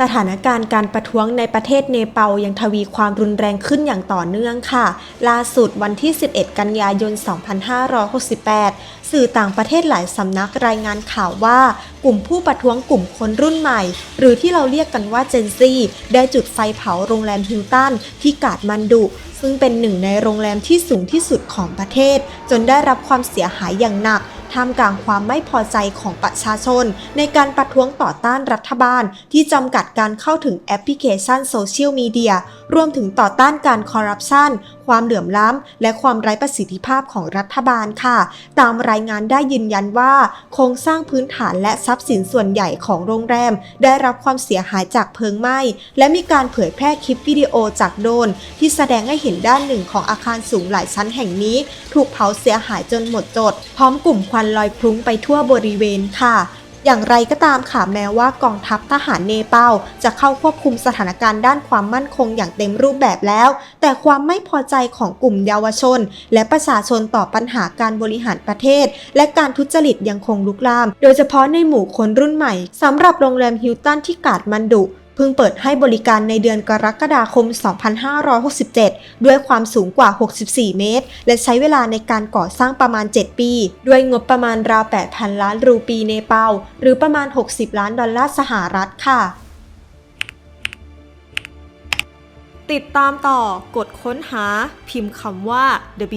สถานการณ์การประท้วงในประเทศเนปาลยังทวีความรุนแรงขึ้นอย่างต่อเนื่องค่ะ ล่าสุดวันที่ 11 กันยายน 2568 สื่อต่างประเทศหลายสำนักรายงานข่าวว่า กลุ่มผู้ประท้วงกลุ่มคนรุ่นใหม่ หรือที่เราเรียกกันว่าเจนซี่ได้จุดไฟเผาโรงแรมฮิลตันที่กาดมันดุ ซึ่งเป็นหนึ่งในโรงแรมที่สูงที่สุดของประเทศ จนได้รับความเสียหายอย่างหนัก ท่ามกลางความไม่พอใจของประชาชน ในการประท้วงต่อต้านรัฐบาล ที่จำกัดการเข้าถึงแอปพลิเคชันโซเชียลมีเดียรวมถึงต่อต้านการคอร์รัปชัน ความเหลื่อมล้ำ และความไร้ประสิทธิภาพของรัฐบาลค่ะ ตามรายงานได้ยืนยันว่า โครงสร้างพื้นฐานและทรัพย์สินส่วนใหญ่ของโรงแรม ได้รับความเสียหายจากเพลิงไหม้ และมีการเผยแพร่คลิปวิดีโอจากโดน ที่แสดงให้เห็นด้านหนึ่งของอาคารสูงหลายชั้นแห่งนี้ ถูกเผาเสียหายจนหมดจด พร้อมกลุ่มควันลอยคลุ้งไปทั่วบริเวณค่ะ อย่างไรก็ตามค่ะแม้ว่ากองทัพทหารเนปาลจะเข้าควบคุมสถานการณ์ด้านความมั่นคงอย่างเต็มรูปแบบแล้ว แต่ความไม่พอใจของกลุ่มเยาวชน และประชาชนต่อปัญหาการบริหารประเทศ และการทุจริตยังคงลุกลาม โดยเฉพาะในหมู่คนรุ่นใหม่สำหรับโรงแรมฮิลตันที่กาดมันดุ เพิ่งเปิดให้บริการในเดือนกรกฎาคม 2567 ด้วยความสูงกว่า 64 เมตร และใช้เวลาในการก่อสร้างประมาณ 7 ปี ด้วยงบประมาณราว 8,000 ล้านรูปีเนเปาลหรือประมาณ 60 ล้านดอลลาร์สหรัฐค่ะ ติดตามต่อกดค้นหาพิมพ์คำว่า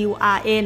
WRN